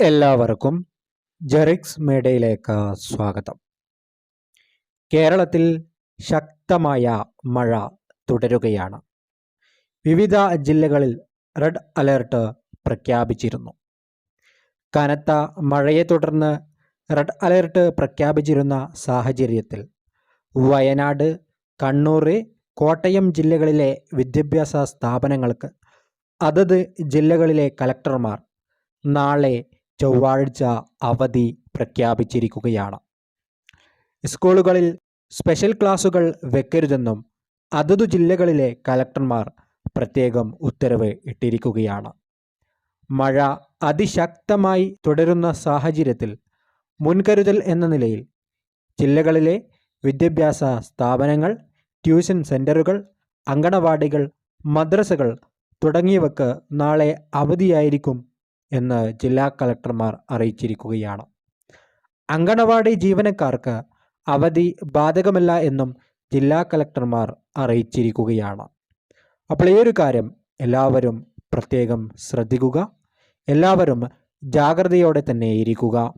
എല്ലാവർക്കും ജെറിക്സ് മേഡയിലേക്ക് സ്വാഗതം. കേരളത്തിൽ ശക്തമായ മഴ തുടരുകയാണ്. വിവിധ ജില്ലകളിൽ റെഡ് അലേർട്ട് പ്രഖ്യാപിച്ചിരുന്നു. കനത്ത മഴയെ തുടർന്ന് റെഡ് അലേർട്ട് പ്രഖ്യാപിച്ചിരുന്ന സാഹചര്യത്തിൽ വയനാട് കണ്ണൂർ കോട്ടയം ജില്ലകളിലെ വിദ്യാഭ്യാസ സ്ഥാപനങ്ങൾക്ക് അതത് ജില്ലകളിലെ കലക്ടർമാർ നാളെ ചൊവ്വാഴ്ച അവധി പ്രഖ്യാപിച്ചിരിക്കുകയാണ്. സ്കൂളുകളിൽ സ്പെഷ്യൽ ക്ലാസുകൾ വെക്കരുതെന്നും അതതു ജില്ലകളിലെ കലക്ടർമാർ പ്രത്യേകം ഉത്തരവ് ഇട്ടിരിക്കുകയാണ്. മഴ അതിശക്തമായി തുടരുന്ന സാഹചര്യത്തിൽ മുൻകരുതൽ എന്ന നിലയിൽ ജില്ലകളിലെ വിദ്യാഭ്യാസ സ്ഥാപനങ്ങൾ ട്യൂഷൻ സെന്ററുകൾ അങ്കണവാടികൾ മദ്രസകൾ തുടങ്ങിയവക്ക് നാളെ അവധിയായിരിക്കും എന്ന് ജില്ലാ കളക്ടർമാർ അറിയിച്ചിരിക്കുകയാണ്. അങ്കണവാടി ജീവനക്കാർക്ക് അവധി ബാധകമല്ല എന്നും ജില്ലാ കളക്ടർമാർ അറിയിച്ചിരിക്കുകയാണ്. അപ്പോൾ ഈ ഒരു കാര്യം എല്ലാവരും പ്രത്യേകം ശ്രദ്ധിക്കുക. എല്ലാവരും ജാഗ്രതയോടെ തന്നെ ഇരിക്കുക.